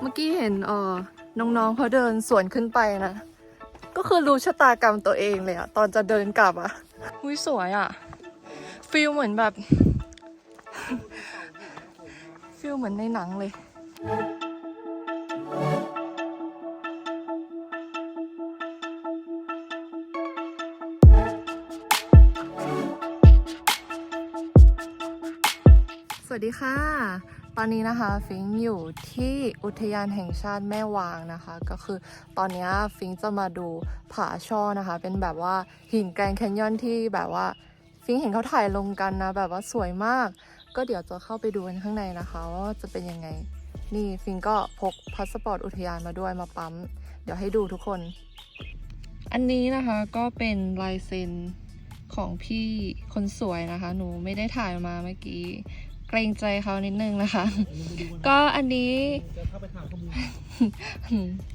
เมื่อกี้เห็นเออน้องๆเขาเดินสวนขึ้นไปนะ ก็คือรู้ชะตากรรมตัวเองเลยอะตอนจะเดินกลับอะอุ้ยสวยอะฟิลเหมือนแบบฟิลเหมือนในหนังเลยสวัสดีค่ะ ตอนนี้นะคะฟิงอยู่ที่อุทยานแห่งชาติแม่วางนะคะ ก็คือตอนนี้ฟิงจะมาดูผาช่อนะคะ เป็นแบบว่าหินแกรนแคนยอนที่แบบว่าฟิงเห็นเขาถ่ายลงกันนะ แบบว่าสวยมาก ก็เดี๋ยวจะเข้าไปดูกันข้างในนะคะว่าจะเป็นยังไง นี่ฟิงก็พกพาสปอร์ตอุทยานมาด้วยมาปั๊ม เดี๋ยวให้ดูทุกคน อันนี้นะคะก็เป็นลายเซ็นของพี่คนสวยนะคะ หนูไม่ได้ถ่ายมาเมื่อกี้ เกรงใจเขานิดนึงนะคะ ก็อันนี้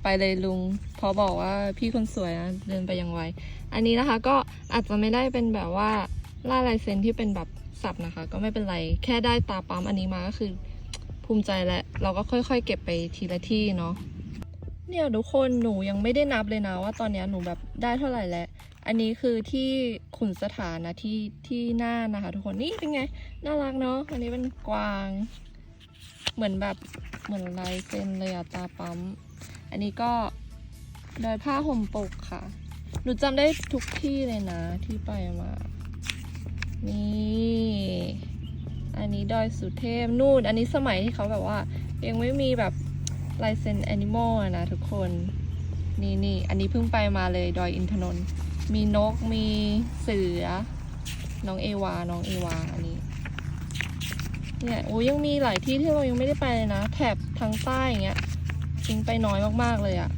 ไปเลยลุงพอบอกว่าพี่คนสวยนะเดินไปยังไว อันนี้นะคะก็อาจจะไม่ได้เป็นแบบว่าล่าลายเซ็นที่เป็นแบบสับนะคะ ก็ไม่เป็นไรแค่ได้ตาปั๊มอันนี้มาก็คือภูมิใจและ เราก็ค่อยๆ เก็บไปทีละที่เนาะเนี่ยทุกคนหนูยังไม่ได้นับเลยนะว่าตอนนี้หนูแบบได้เท่าไหร่แล้ว อันนี้คือที่ขุนสถานนะที่ที่หน้านะคะ ทุกคนนี่เป็นไงน่ารักเนาะอันนี้เป็นกวาง เหมือนแบบเหมือนลายเซ็นเลยอะตาปั๊ม อันนี้ก็ดอยผ้าห่มปกค่ะ หนูจำได้ทุกที่เลยนะที่ไปมา นี่ อันนี้ดอยสุเทพนู่น อันนี้สมัยที่เขาแบบว่า ยังไม่มีแบบลายเซ็นแอนิมอลนะทุกคน นี่นี่อันนี้เพิ่งไปมาเลยดอยอินทนนท์ มีนกมีเสือ น้องเอวา น้องเอวาอันนี้ เนี่ยโอ้ยังมีหลายที่ที่เรายังไม่ได้ไปเลยนะ แถบทางใต้อย่างเงี้ยทิ้งไปน้อยมากๆเลยอะ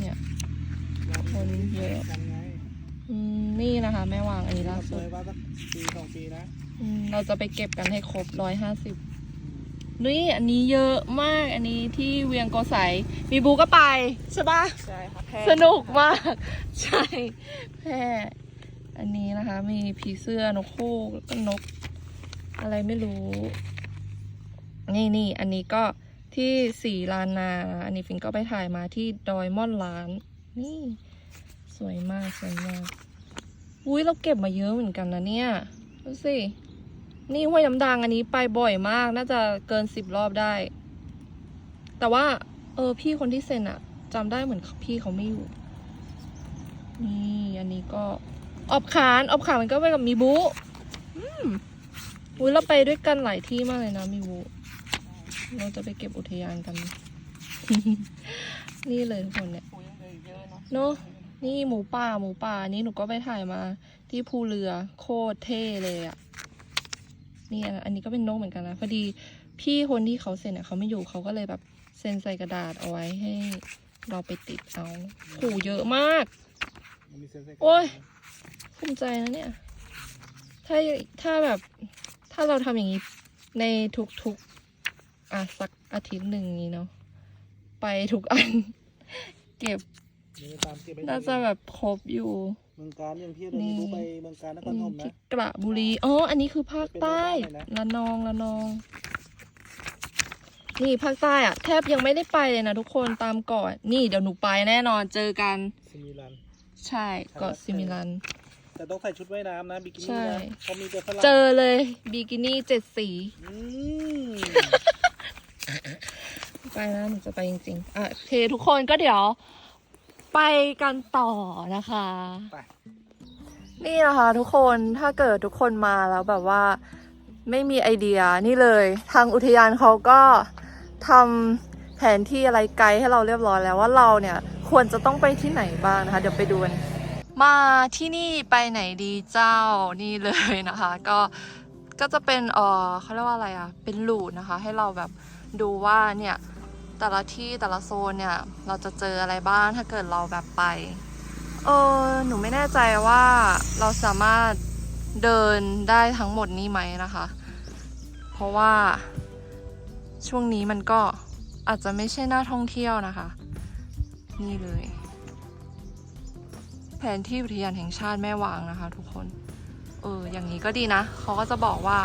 เนี่ยคนเยอะกันไงอืมนี่นะคะแม่วางอันนี้ล่าเคสุดยว่าสักปีสองปีนะอืมเราจะไปเก็บกันให้ครบร้อยห้าสิบ นี่อันนี้เยอะมากอันนี้ที่เวียงโกไสมีบูก็ไปใช่ปะใช่ค่ะแพงสนุกมาก ใช่แพร่อันนี้นะคะ มีผีเสื้อนกคู่แล้วก็นก อะไรไม่รู้ นี่นี่อันนี้ก็ที่สีลานนา อันนี้ฟิงก็ไปถ่ายมาที่ดอยม่อนล้าน นี่ สวยมากสวยมากอุ้ยเราเก็บมาเยอะเหมือนกันนะเนี่ยดูสิ นี่ห้วยน้ำดังอันนี้ไปบ่อยมาก น่าจะเกินสิบรอบได้ แต่ว่า เออ พี่คนที่เซ็นอะจำได้เหมือนพี่เขาไม่อยู่ นี่อันนี้ก็ ออบขานออบขานมันก็ไปกับมีบุอืมอุ้ยเราไปด้วยกันหลายที่มากเลยนะมีบุเราจะไปเก็บอุทยานกัน นี่เลยทุกคนเนี่ยเนาะนอะนี่หมูป่าหมูป่านี่หนูก็ไปถ่ายมา ที่ภูเรือโคตรเท่เลยอะ่ะ นี่อันอันนี้ก็เป็นนกเหมือนกันนะพอดีพี่คนที่เขาเซ็นอะเขาไม่อยู่เขาก็เลยแบบเซ็นใส่กระดาษเอาไว้ให้ เราไปติดเอาโหเยอะมากมันมีเซนเซโอ้ยภูมิใจนะเนี่ย ถ้าถ้าแบบถ้าเราทำอย่างนี้ในทุกๆอะสักอาทิตย์หนึ่งนี้เนาะไปทุกอัน เก็บนี่ตามเก็บไปน่าจะแบบครบอยู่ เมืองการอย่างพี่เดินรู้ไปเมืองการนครอืพมนมที่นะ กระบุรีอ๋ออันนี้คือภาคใต้เป็นไปได้เลยนะ ละนองละนอง นี่ภาคใต้อะแทบยังไม่ได้ไปเลยนะทุกคนตามเกาะนี่เดี๋ยวหนูไปแน่นอนเจอกัน ซิมิลัน ใช่เกาะซิมิลัน แต่ต้องใส่ชุดว่ายน้ำนะบิกิใช่นี่นะเขามีแต่ฝรั่งเจอเลยบิกินี่เจ็ดสีอืมไปนะหนูจะไปจริงๆอะโอเคทุกคนก็เดี๋ยว ไปกันต่อนะคะไปนี่นะคะ ทุกคนถ้าเกิดทุกคนมาแล้วแบบว่าไม่มีไอเดียนี่เลย ทางอุทยานเขาก็ทำแผนที่อะไรไกด์ให้เราเรียบร้อยแล้วว่าเราเนี่ยควรจะต้องไปที่ไหนบ้างนะคะ เดี๋ยวไปดูกันมาที่นี่ไปไหนดีเจ้านี่เลยนะคะ ก็ก็จะเป็นเออเขาเรียกว่าอะไรอะเป็นหลูดนะคะ ให้เราแบบดูว่าเนี่ย แต่ละที่แต่ละโซนเนี่ย เราจะเจออะไรบ้างถ้าเกิดเราแบบไป เออหนูไม่แน่ใจว่าเราสามารถเดินได้ทั้งหมดนี้ไหมนะคะ เพราะว่าช่วงนี้มันก็อาจจะไม่ใช่หน้าท่องเที่ยวนะคะ นี่เลย แผนที่อุทยานแห่งชาติแม่วางนะคะ ทุกคน เอออย่างนี้ก็ดีนะ เขาก็จะบอกว่า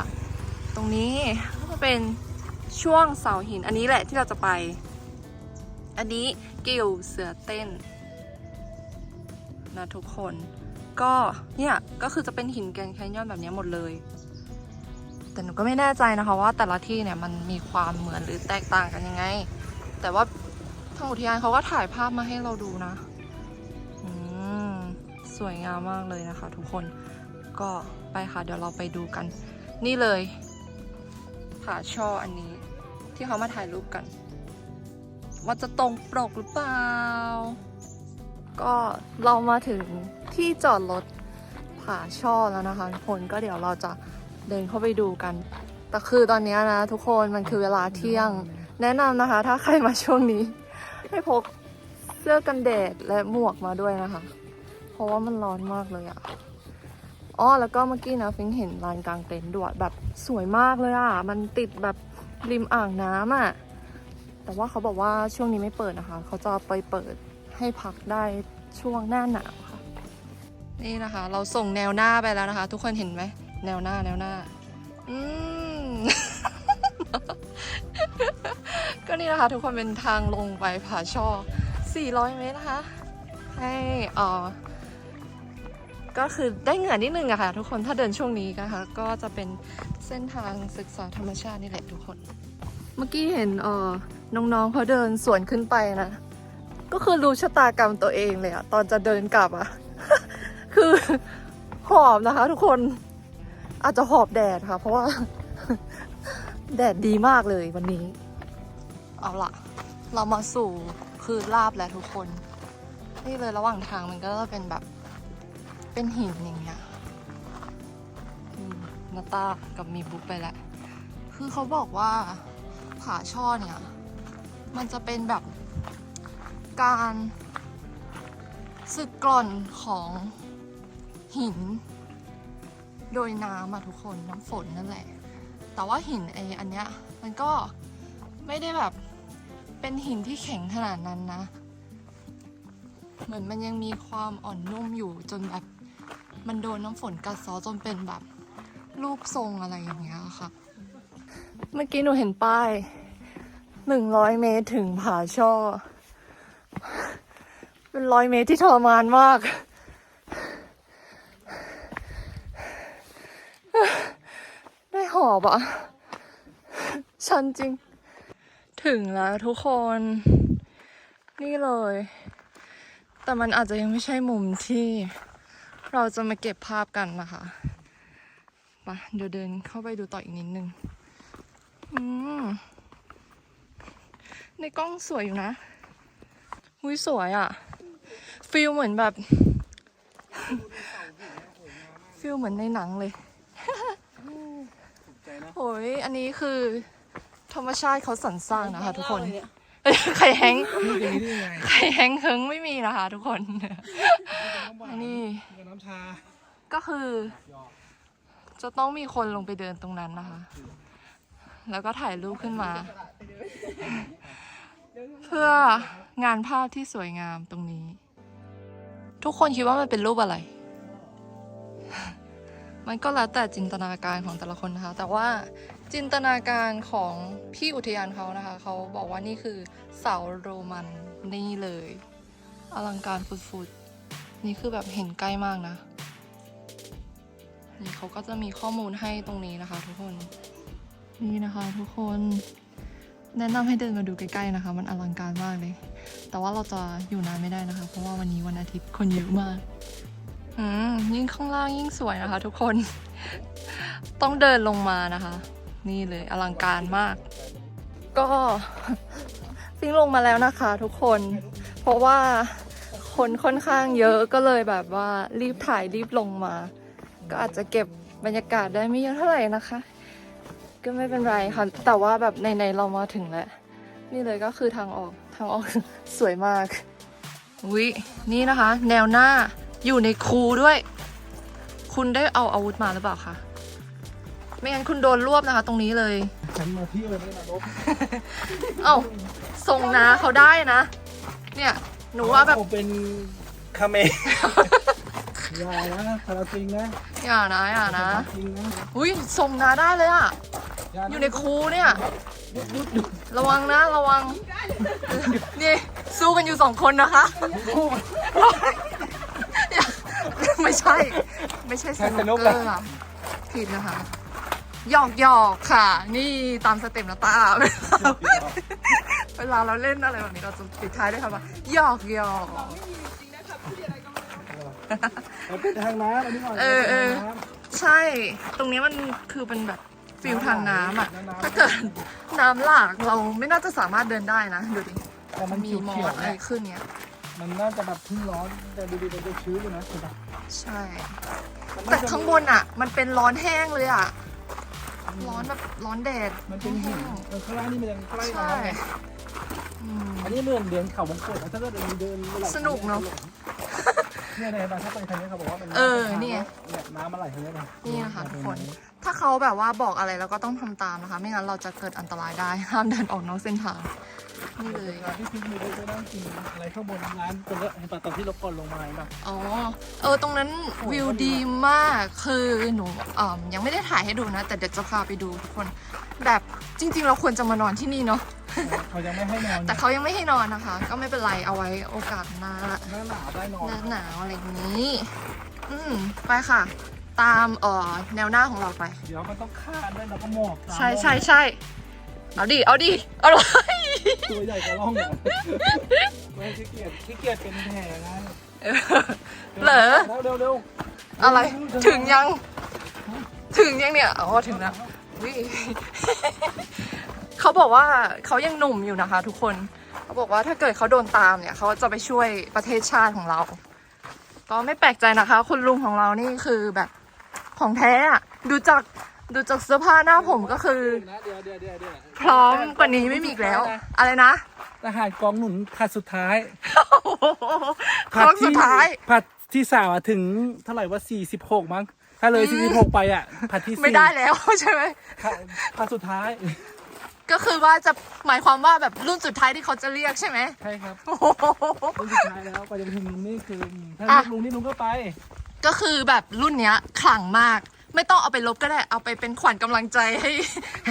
ตรงนี้ก็เป็น ช่วงเสาหินอันนี้แหละที่เราจะไป อันนี้กิวเสือเต้นนะทุกคน ก็เนี่ยก็คือจะเป็นหินแกนแคนยอนแบบนี้หมดเลย แต่หนูก็ไม่แน่ใจนะคะว่าแต่ละที่เนี่ยมันมีความเหมือนหรือแตกต่างกันยังไง แต่ว่าทางอุทยานเขาก็ถ่ายภาพมาให้เราดูนะอืมสวยงามมากเลยนะคะ ทุกคนก็ไปค่ะเดี๋ยวเราไปดูกัน นี่เลย ผาช่ออันนี้ ที่เขามาถ่ายรูปกัน ว่าจะตรงปกหรือเปล่า ก็เรามาถึงที่จอดรถผาช่อแล้วนะคะทุกคนก็เดี๋ยวเราจะเดินเข้าไปดูกัน แต่คือตอนนี้นะ ทุกคนมันคือเวลาเที่ยง แนะนำนะคะ ถ้าใครมาช่วงนี้ ให้พกเสื้อกันแดดและหมวกมาด้วยนะคะ เพราะว่ามันร้อนมากเลยอะ อ๋อแล้วก็เมื่อกี้นะฟิงเห็นลานกลางเต็นท์ด้วยแบบสวยมากเลยอะ มันติดแบบริมอ่างน้ำอะ แต่ว่าเขาบอกว่าช่วงนี้ไม่เปิดนะคะ เขาจะไปเปิดให้พักได้ช่วงหน้าหนาวค่ะ นี่นะคะ เราส่งแนวหน้าไปแล้วนะคะ ทุกคนเห็นไหมแนวหน้าแนวหน้า อืม ก็นี่นะคะ ทุกคนเป็นทางลงไปผาช่อ 400 เมตรนะคะ ให้อ่อ ก็คือได้เหงื่อนิดนึงอะค่ะ ทุกคนถ้าเดินช่วงนี้นะคะ ก็จะเป็นเส้นทางศึกษาธรรมชาตินี่แหละทุกคน เมื่อกี้เห็นเออน้องๆเขาเดินสวนขึ้นไปนะ ก็คือรู้ชะตากรรมตัวเองเลยอะตอนจะเดินกลับอะคือหอบนะคะ ทุกคนอาจจะหอบแดดค่ะ เพราะว่า แดดดีมากเลยวันนี้ เอาละเรามาสู่คือลาบแล้วทุกคน นี่เลยระหว่างทางมันก็จะเป็นแบบ เป็นหินอย่างเงี้ยนาตากับมีบุ๊กไปแล้วคือเขาบอกว่าผาช่อเนี่ย มันจะเป็นแบบการสึกกร่อนของหิน โดยน้ำอะทุกคนน้ำฝนนั่นแหละ แต่ว่าหินไออันเนี้ยมันก็ไม่ได้แบบเป็นหินที่แข็งขนาดนั้นนะ เหมือนมันยังมีความอ่อนนุ่มอยู่จนแบบ มันโดนน้ำฝนกัดซอจนเป็นแบบรูปทรงอะไรอย่างเงี้ยค่ะ เมื่อกี้หนูเห็นป้ายหนึ่งร้อยเมตรถึงผาช่อ เป็นร้อยเมตรที่ทรมานมากได้หอบอะชันจริง ถึงแล้วทุกคน นี่เลย แต่มันอาจจะยังไม่ใช่มุมที่ เราจะมาเก็บภาพกันนะคะมาเดี๋ยวเดินเข้าไปดูต่ออีกนิดนึง อืม ในกล้องสวยอยู่นะหุยสวยอะ่ะ ฟิลเหมือนแบบ ฟิลเหมือนในหนังเลยโอ้ยอันนี้คือ ธรรมชาติเขาสรรสร้างนะคะ ทุกคนไข่แห้งไข่แห้งเคิงไม่มีนะคะ ทุกคนนนี้กับ น้ำชาก็คือจะต้องมีคนลงไปเดินตรงนั้นนะคะ แล้วก็ถ่ายรูปขึ้นมา เพื่องานภาพที่สวยงามตรงนี้ ทุกคนคิดว่ามันเป็นรูปอะไร มันก็แล้วแต่จินตนาการของแต่ละคนนะคะ แต่ว่าจินตนาการของพี่อุทยานเขานะคะ เขาบอกว่านี่คือเสาโรมันนี่เลย อลังการฟุดๆ นี่คือแบบเห็นใกล้มากนะ นี่เขาก็จะมีข้อมูลให้ตรงนี้นะคะ ทุกคน นี่นะคะทุกคน แนะนำให้เดินมาดูใกล้ๆนะคะ มันอลังการมากเลย แต่ว่าเราจะอยู่นานไม่ได้นะคะ เพราะว่าวันนี้วันอาทิตย์คนเยอะมาก อืมยิ่งข้างล่างยิ่งสวยนะคะ ทุกคน ต้องเดินลงมานะคะ นี่เลยอลังการมาก ก็ฟิ้งลงมาแล้วนะคะ ทุกคน เพราะว่า คนค่อนข้างเยอะก็เลยแบบว่ารีบถ่ายรีบลงมา ก็อาจจะเก็บบรรยากาศได้ไม่เยอะเท่าไหร่นะคะ ก็ไม่เป็นไรค่ะ แต่ว่าแบบในๆเรามาถึงแล้ว นี่เลยก็คือทางออกทางออกสวยมากวินี่นะคะ แนวหน้าอยู่ในคูด้วย คุณได้เอาอาวุธมาหรือเปล่าคะไม่งั้นคุณโดนรวบนะคะ ตรงนี้เลยฉันมาเที่ยวไม่ได้มาลบเอ้าส่งนาเขาได้นะ เนี่ย หนูว่าแบบ ผมเป็นคาเมะ อย่านะพาราซิงนะอย่านะอย่านะจริงนะอุ้ยส่งนาได้เลยอะาะอยู่ในคูเนี่ย ระวังนะระวัง นี่สู้กันอยู่สองคนนะคะไม่ใช่ ไม่ใช่สนุกเกอร์อะผิดนะคะหยอกหยอกค่ะ นี่ตามสเต็ปนะตา เวลาเราเล่นอะไรแบบนี้เราจะปิดท้ายด้วยคำว่าหยอกหยอกเราเป็นทางน้ำอันนี้ก่อนเออเออทางน้ำใช่ ตรงนี้มันคือเป็นแบบฟิลทางน้ำอะ ถ้าเกิดน้ำหลากเราไม่น่าจะสามารถเดินได้นะ ดูดิแต่มันมีเขียวมอเขียวสอะไรขึ้นเนี้ย มันน่าจะแบบเพึ่งร้อน แต่ดูดีมันจะชื้นเลยนะเห็นปะใช่มันแต่น่จะข้างบนอะ มันเป็นร้อนแห้งเลยอะ ร้อนแบบร้อนแดด มันเป็นหินแห้งเออข้างล่างนี่มันยังใกล้ๆใช่น้ำไง อืมอันนี้เรื่องเดินเขาวงกตแล้วถ้าเกิดเดินเดินไหลสนุกเนอะเนี่ยในบางถ้าไปทางนี้เขาบอกว่ามันเออนี่ไงเนี่ยน้ำมันไหลทางนี้นะนี่นะคะทุกคน ถ้าเขาแบบว่าบอกอะไรเราก็ต้องทำตามนะคะ ไม่งั้นเราจะเกิดอันตรายได้ห้ามเดินออกนอกเส้นทางนี่เลยร้านที่พิมพ์มือไปนั่งกินอะไรข้างบนร้านตรงนี้เห็นปะตอนที่เราก่อนลงมาเห็นปะอ๋อ เออ ตรงนั้นวิวดีมาก คือหนูเอ่อยังไม่ได้ถ่ายให้ดูนะ แต่เดี๋ยวจะพาไปดูทุกคน แบบจริง ๆ เราควรจะมานอนที่นี่เนาะ เขายังไม่ให้นอนแต่เขายังไม่ให้นอนนะคะ ก็ไม่เป็นไรเอาไว้โอกาสหน้าหน้าหนาวได้นอนหน้าหนาวอะไรอย่างนี้ อืมไปค่ะ ตามเอ่อแนวหน้าของเราไป เดี๋ยวมันต้องคาดด้วยแล้วก็หมอกตามใช่ใช่ใช่เอาดิเอาดิเอาเลยตัวใหญ่กว่าล่องเนี่ยไม่ขี้เกียจขี้เกียจเป็นแผลไงเหรอเร็วเร็วเร็วอะไรถึงยัง ถึงยังเนี่ยอ๋อถึงแล้วอุ๊ย เขาบอกว่าเขายังหนุ่มอยู่นะคะ ทุกคนเขาบอกว่าถ้าเกิดเขาโดนตามเนี่ยเขาจะไปช่วยประเทศชาติของเรา ก็ไม่แปลกใจนะคะ คุณลุงของเรานี่คือแบบของแท้อะดูจากดูจากเสื้อผ้าหน้าผมก็คือ เดี๋ยวเดี๋ยวเดี๋ยวเดี๋ยวพร้อมกว่านี้ไม่มีอีกแล้ว อะไรนะทหารกองหนุนผัดสุดท้ายครั้งสุดท้าย ผัดที่สามอะถึงเท่าไหร่ว่าสี่สิบหกมั้ง ถ้าเลยสี่สิบหกไปอะผัดที่สี่ไม่ได้แล้วใช่ไหมผัดผัดสุดท้าย ก็คือว่าจะหมายความว่าแบบรุ่นสุดท้ายที่เขาจะเรียกใช่ไหมใช่ครับโอ้โห รุ่นสุดท้ายแล้วไปจะถึงลุงนี่คือถ้าอะ ลุงนี่ลุงก็ไป ก็คือแบบรุ่นเนี้ยขลังมาก ไม่ต้องเอาไปลบก็ได้ เอาไปเป็นขวัญกำลังใจให้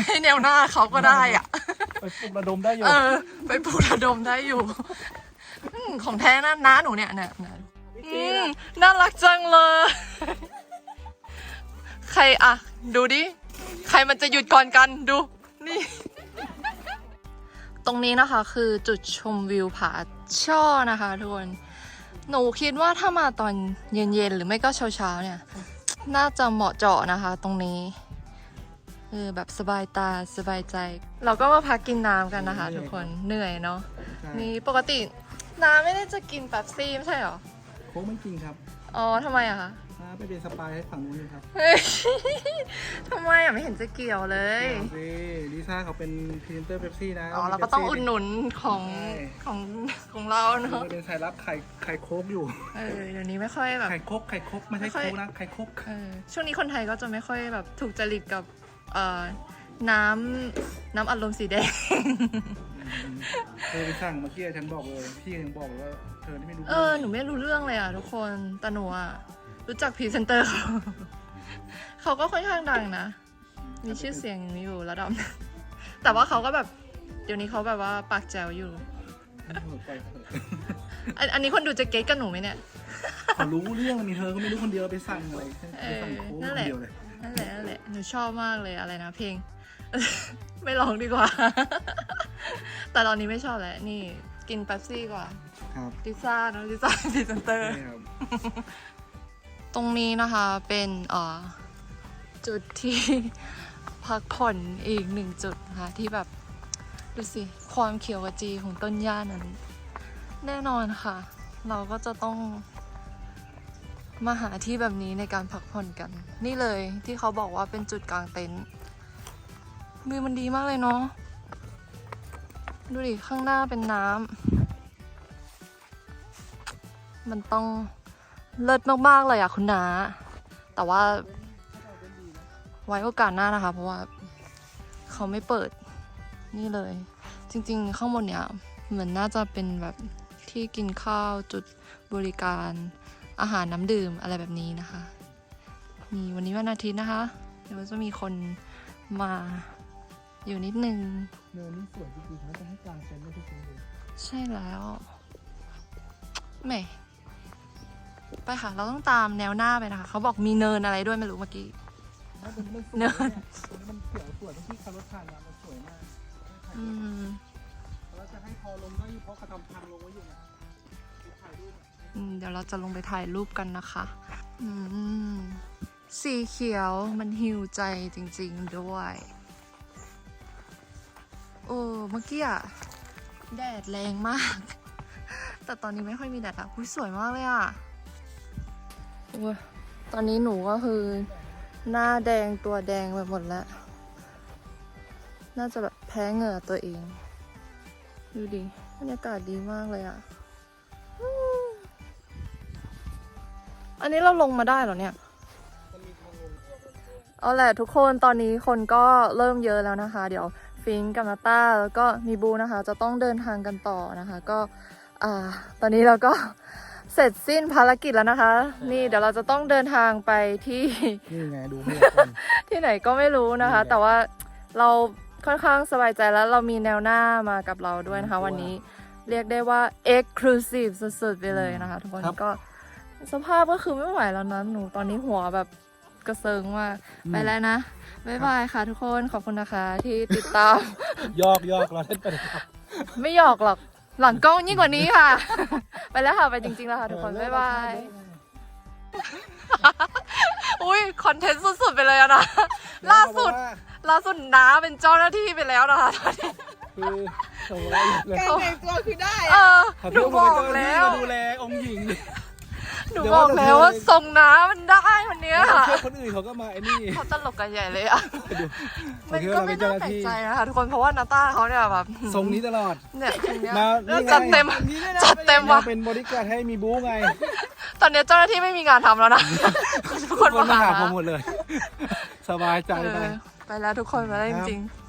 ให้แนวหน้าเขาก็ได้อะไปปลุกระดมได้อยู่เออ ไปปลูกระดมได้อยู่อืมของแท้นะน้าหนูเนี่ยเนี่ยเนี่ยอืมน่ารักจังเลย ใครอะดูดิ ใครมันจะหยุดก่อนกันดู นี่ ตรงนี้นะคะคือจุดชมวิวผาช่อนะคะทุกคน หนูคิดว่าถ้ามาตอนเย็นๆ หรือไม่ก็เช้าๆเนี่ย น่าจะเหมาะเจาะนะคะตรงนี้เออแบบสบายตาสบายใจ เราก็มาพักกินน้ำกันนะคะ ทุกคนเหนื่อยเนาะใช่นี่ปกติน้ำไม่ได้จะกินแป๊บซี่ไม่ใช่หรอโค้งไม่จริงครับ อ๋อทำไมอะคะถ้า ไปเป็นสปายให้ฝั่งนู้นเลยครับเฮ้ยทำไมอะไม่เห็นจะเกี่ยวเลย เอาสิลิซ่าเขาเป็นพรีเซนเตอร์เบปซี่นะอ๋อเราก็ต้องอุดหนุนของใช่ของของเราเราเนาะ เป็นสายรับไข่ไข่โคกอยู่ เออเดี๋ยวนี้ไม่ค่อยแบบ ไข่โคกไข่โคกไม่ใช่ไม่ค่อยโคกนะ ไข่โคกเออช่วงนี้คนไทยก็จะไม่ค่อยแบบถูกจริตกับเอ่อน้ำน้ำอัดลมสีแดง เธอไปสั่งเมื่อกี้ฉันบอกเลย พี่ยังบอกเลยว่าเธอที่ไม่รู้เออหนูไม่รู้เรื่องเลยอะทุกคนแต่หนูอะ รู้จักพรีเซนเตอร์เขาเขาก็ค่อนข้างดังนะ มีชื่อเสียงอยู่ระดับหนึ่งแต่ว่าเขาก็แบบ เดี๋ยวนี้เขาแบบว่าปากแจ๋วอยู่เออไปเถอะอันอันนี้คนดูจะเก็ตกับหนูไหมเนี่ย เขารู้เรื่องมีเธอก็ไม่รู้คนเดียวไปสั่งอะไรเอไปอสั่งโค้กนั่คนนแหละ เดียวเลยนั่นแหละนั่นแหละ หนูชอบมากเลยอะไรนะเพลง ไม่ร้องดีกว่า แต่ตอนนี้ไม่ชอบแล้ว นี่กินแป๊บซี่กว่าครับลิซ่านะลิซ่าพรีเซนเตอร์ ใช่ครับ ตรงนี้นะคะเป็นจุดที่พักผ่อนอีกหนึ่งจุดนะคะที่แบบดูสิ ความเขียวกระจีของต้นหญ้านั้น แน่นอนค่ะ เราก็จะต้องมาหาที่แบบนี้ในการพักผ่อนกัน นี่เลยที่เขาบอกว่าเป็นจุดกลางเต็นท์วิวมันดีมากเลยเนาะดูดิ ข้างหน้าเป็นน้ำมันต้อง เลิศมากๆเลยอะคุณนาแต่ว่าไว้โอกาสหน้านะคะ เพราะว่าเขาไม่เปิดนี่เลย จริง ๆ ข้างบนเนี่ยเหมือนน่าจะเป็นแบบที่กินข้าวจุดบริการอาหารน้ำดื่มอะไรแบบนี้นะคะ มีวันนี้วันอาทิตย์นะคะ เดี๋ยวจะมีคนมาอยู่นิดนึงเนินนี่สวยจริงๆนะจะให้กลางเต็นท์ไม่ที่จริงเลยใช่แล้วแหม่ ไปค่ะ เราต้องตามแนวหน้าไปนะคะ เขาบอกมีเนินอะไรด้วยไม่รู้เมื่อกี้น่าจะมันสวยเนินยตรงนี้มันเขียวสวยที่ขับรถผ่านมามันสวยมากอืมแล้วจะให้พอลงได้เพราะเขาทำทางลงไว้อยู่นะไปถ่ายรูป อืมเดี๋ยวเราจะลงไปถ่ายรูปกันนะคะ อืมสีเขียวมันหิวใจจริงๆด้วย โอ้เมื่อกี้อะแดดแรงมาก แต่ตอนนี้ไม่ค่อยมีแดดอะอุ้ยสวยมากเลยอะโอ้ย ตอนนี้หนูก็คือ หน้าแดงตัวแดงไปหมดแล้ว น่าจะแบบแพ้เหงื่อตัวเอง ดูดิบรรยากาศดีมากเลยอะอืมอันนี้เราลงมาได้เหรอเนี่ยเอาแหละทุกคนตอนนี้คนก็เริ่มเยอะแล้วนะคะ เดี๋ยวฟิงก์กับนาต้าแล้วก็มีบูนะคะ จะต้องเดินทางกันต่อนะคะ ก็ อ่า ตอนนี้เราก็ เสร็จสิ้นภารกิจแล้วนะคะ นี่เดี๋ยวเราจะต้องเดินทางไปที่ นี่ไงดูเพื่อนที่ไหนก็ไม่รู้นะคะนี่แหละแต่ว่าเราค่อนข้างสบายใจแล้วเรามีแนวหน้ามากับเราด้วยนะคะอืมวันนี้เรียกได้ว่า exclusive สุดๆไปเลยนะคะ ทุกคนครับ ก็สภาพก็คือไม่ไหวแล้วนะหนูตอนนี้หัวแบบกระเซิงมากไปแล้วนะบ๊ายบายค่ะทุกคนขอบคุณนะคะที่ติดตาม ยอกยอกเราเล่นไปเลยครับ ไม่หยอกหรอก หลังกล้องยิ่งกว่านี้ค่ะ ไปแล้วค่ะ ไปจริงๆแล้วค่ะทุกคน บ๊ายบาย อุ้ยคอนเทนต์สุดๆไปเลยอะนะ ล่าสุด ล่าสุดน้าเป็นเจ้าหน้าที่ไปแล้วนะคะตอนนี้ คือโอ้ยเลยการแต่งตัวคือได้เออขอหโทนูษบอกผมเป็นแล้เจ้าวหน้าที่มาดูแลองค์หญิง หนูเดี๋ยวบอกว่าแล้วว่าจะทรงน้ามันได้วันเนี้ยเชื่อคนอื่นเขาก็มาไอ้นี่เขาตลกกันใหญ่เลยอะดูมันโอเคก็เราไม่เป็นเจ้าน่าหน้าแปลกที่ใจนะคะทุกคนเพราะว่านาต้าเขาเนี่ยแบบทรงนี้ตลอดเนี่ยทรงเนี้ยมานี่ไงจัดเต็มนี่ด้วยนะจัดเต็มว่ะราเป็นบริการดให้มีบู๊ไง ตอนนี้เจ้าหน้าที่ไม่มีงานทำแล้วนะทุกคนคนมามาหาหาผมหมดเลย สบายใจเอไปอไปแล้วทุกคนไปแล้วจครับริงๆ